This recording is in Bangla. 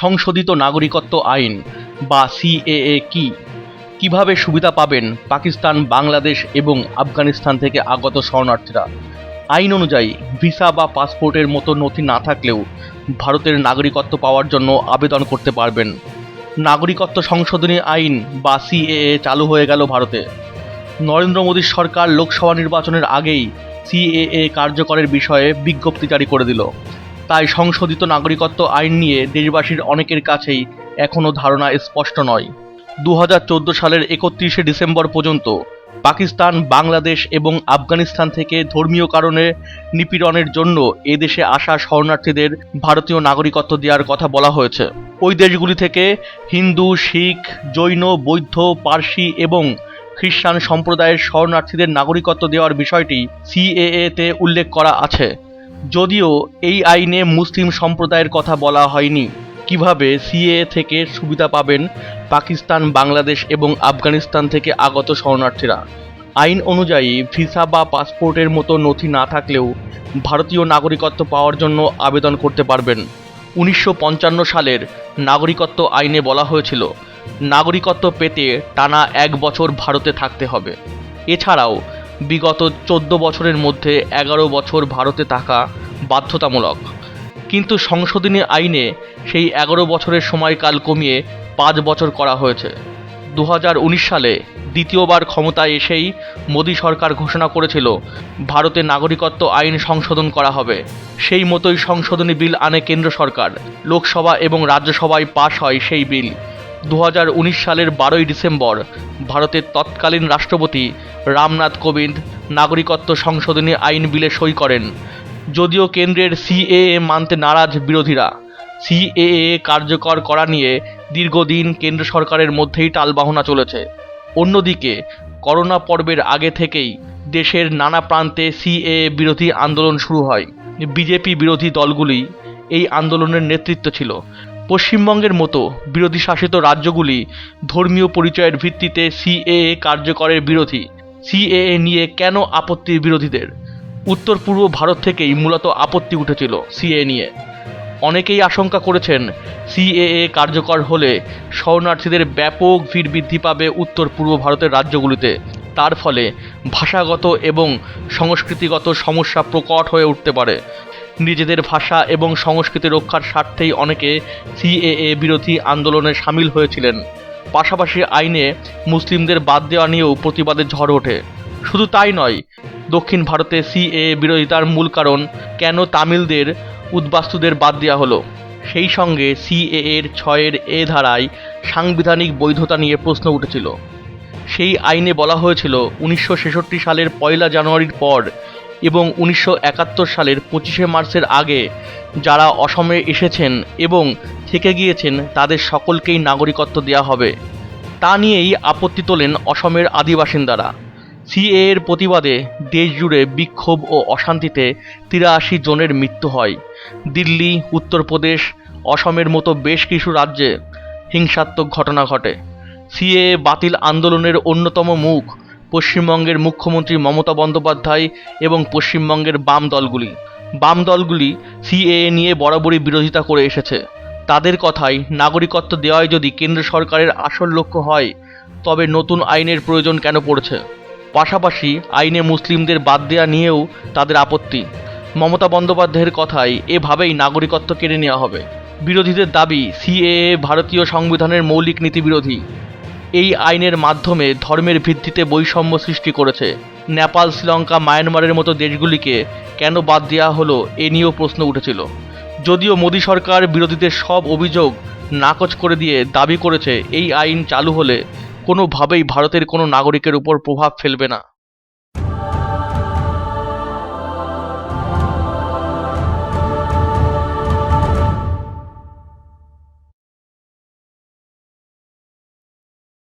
সংশোধিত নাগরিকত্ব আইন, বা সিএএ কি? কীভাবে সুবিধা পাবেন পাকিস্তান, বাংলাদেশ এবং আফগানিস্তান থেকে আগত শরণার্থীরা? আইন অনুযায়ী, ভিসা বা পাসপোর্টের মতো নথি না থাকলেও ভারতের নাগরিকত্ব পাওয়ার জন্য আবেদন করতে পারবেন। নাগরিকত্ব সংশোধনী আইন, বা সিএএ চালু হয়ে গেল ভারতে। নরেন্দ্র মোদীর সরকার লোকসভা নির্বাচনের আগেই সিএএ কার্যকরের বিষয়ে বিজ্ঞপ্তি জারি করে দিল। তাই সংশোধিত নাগরিকত্ব আইন নিয়ে দেশবাসীর অনেকের কাছেই এখনও ধারণা স্পষ্ট নয়। দু সালের একত্রিশে ডিসেম্বর পর্যন্ত পাকিস্তান, বাংলাদেশ এবং আফগানিস্তান থেকে ধর্মীয় কারণে নিপীড়নের জন্য এদেশে আসা শরণার্থীদের ভারতীয় নাগরিকত্ব দেওয়ার কথা বলা হয়েছে। ওই দেশগুলি থেকে হিন্দু, শিখ, জৈন, বৌদ্ধ, পার্সি এবং খ্রিস্টান সম্প্রদায়ের শরণার্থীদের নাগরিকত্ব দেওয়ার বিষয়টি সিএএ তে উল্লেখ করা আছে। যদিও এই আইনে মুসলিম সম্প্রদায়ের কথা বলা হয়নি। কীভাবে সিএ থেকে সুবিধা পাবেন পাকিস্তান, বাংলাদেশ এবং আফগানিস্তান থেকে আগত শরণার্থীরা? আইন অনুযায়ী ভিসা বা পাসপোর্টের মতো নথি না থাকলেও ভারতীয় নাগরিকত্ব পাওয়ার জন্য আবেদন করতে পারবেন। উনিশশো পঞ্চান্ন সালের নাগরিকত্ব আইনে বলা হয়েছিল, নাগরিকত্ব পেতে টানা এক বছর ভারতে থাকতে হবে। এছাড়াও বিগত চোদ্দ বছরের মধ্যে এগারো বছর ভারতে থাকা বাধ্যতামূলক। কিন্তু সংশোধনী আইনে সেই এগারো বছরের সময়কাল কমিয়ে পাঁচ বছর করা হয়েছে। দু হাজার উনিশ সালে দ্বিতীয়বার ক্ষমতায় এসেই মোদী সরকার ঘোষণা করেছিল, ভারতে নাগরিকত্ব আইন সংশোধন করা হবে। সেই মতোই সংশোধনী বিল আনে কেন্দ্র সরকার, লোকসভা এবং রাজ্যসভায় পাশ হয় সেই বিল। দু হাজার উনিশ সালের বারোই ডিসেম্বর ভারতের তৎকালীন রাষ্ট্রপতি রামনাথ কোবিন্দ নাগরিকত্ব সংশোধনী আইন বিলে সই করেন। যদিও কেন্দ্রের সিএএ মানতে নারাজ বিরোধীরা। সিএএ কার্যকর করা নিয়ে দীর্ঘদিন কেন্দ্র সরকারের মধ্যেই টালবাহনা চলেছে। অন্যদিকে, করোনা পর্বের আগে থেকেই দেশের নানা প্রান্তে সিএএ বিরোধী আন্দোলন শুরু হয়। বিজেপি বিরোধী দলগুলি এই আন্দোলনের নেতৃত্ব ছিল। পশ্চিমবঙ্গের মতো বিরোধী শাসিত রাজ্যগুলি ধর্মীয় পরিচয়ের ভিত্তিতে সিএএ কার্যকরের বিরোধী। সিএএ নিয়ে কেন আপত্তি বিরোধীদের? উত্তর পূর্ব ভারত থেকেই মূলত আপত্তি উঠেছিল সিএ নিয়ে। অনেকেই আশঙ্কা করেছেন সিএএ কার্যকর হলে শরণার্থীদের ব্যাপক ভিড় বৃদ্ধি পাবে উত্তর পূর্ব ভারতের রাজ্যগুলিতে। তার ফলে ভাষাগত এবং সংস্কৃতিগত সমস্যা প্রকট হয়ে উঠতে পারে। নিজেদের ভাষা এবং সংস্কৃতি রক্ষার স্বার্থেই অনেকে সিএএ বিরোধী আন্দোলনে সামিল হয়েছিলেন। পাশাপাশি আইনে মুসলিমদের বাদ দেওয়া নিয়েও প্রতিবাদের ঝড় ওঠে। শুধু তাই নয় দক্ষিণ ভারতে সিএ বিরোধিতার মূল কারণ কেন তামিলদের উদ্বাস্তুদের বাদ দেওয়া হলো? সেই সঙ্গে সিএ এর ছয়ের এ ধারায় সাংবিধানিক বৈধতা নিয়ে প্রশ্ন উঠেছিল। সেই আইনে বলা হয়েছিল উনিশশো ছেষট্টি সালের পয়লা জানুয়ারির পর এবং উনিশশো একাত্তর সালের পঁচিশে মার্চের আগে যারা অসমে এসেছেন এবং থেকে গিয়েছেন তাদের সকলকেই নাগরিকত্ব দেওয়া হবে। তা নিয়েই আপত্তি তোলেন অসমের আদিবাসিন্দারা। সিএ এর প্রতিবাদে দেশ জুড়ে বিক্ষোভ ও অশান্তিতে তিরাশি জনের মৃত্যু হয়। দিল্লি, উত্তরপ্রদেশ, অসমের মতো বেশ কিছু রাজ্যে হিংসাত্মক ঘটনা ঘটে। সিএ বাতিল আন্দোলনের অন্যতম মুখ পশ্চিমবঙ্গের মুখ্যমন্ত্রী মমতা বন্দ্যোপাধ্যায় এবং পশ্চিমবঙ্গের বাম দলগুলি। বাম দলগুলি সিএ নিয়ে বরাবরই বিরোধিতা করে এসেছে। তাদের কথায় নাগরিকত্ব দেওয়ায় যদি কেন্দ্র সরকারের আসল লক্ষ্য হয়, তবে নতুন আইনের প্রয়োজন কেন পড়ছে? পাশাপাশি আইনে মুসলিমদের বাদ দেওয়া নিয়েও তাদের আপত্তি। মমতা বন্দ্যোপাধ্যায়ের কথায় এভাবেই নাগরিকত্ব কেড়ে নেওয়া হবে। বিরোধীদের দাবি, সিএএ ভারতীয় সংবিধানের মৌলিক নীতি বিরোধী এই আইনের মাধ্যমে ধর্মের ভিত্তিতে বৈষম্য সৃষ্টি করেছে। নেপাল, শ্রীলঙ্কা, মায়ানমারের মতো দেশগুলিকে কেন বাদ দেওয়া হলো এ নিয়েও প্রশ্ন উঠেছিল। যদিও মোদী সরকার বিরোধীদের সব অভিযোগ নাকচ করে দিয়ে দাবি করেছে, এই আইন চালু হলে কোনোভাবেই ভারতের কোনো নাগরিকের উপর প্রভাব ফেলবে না।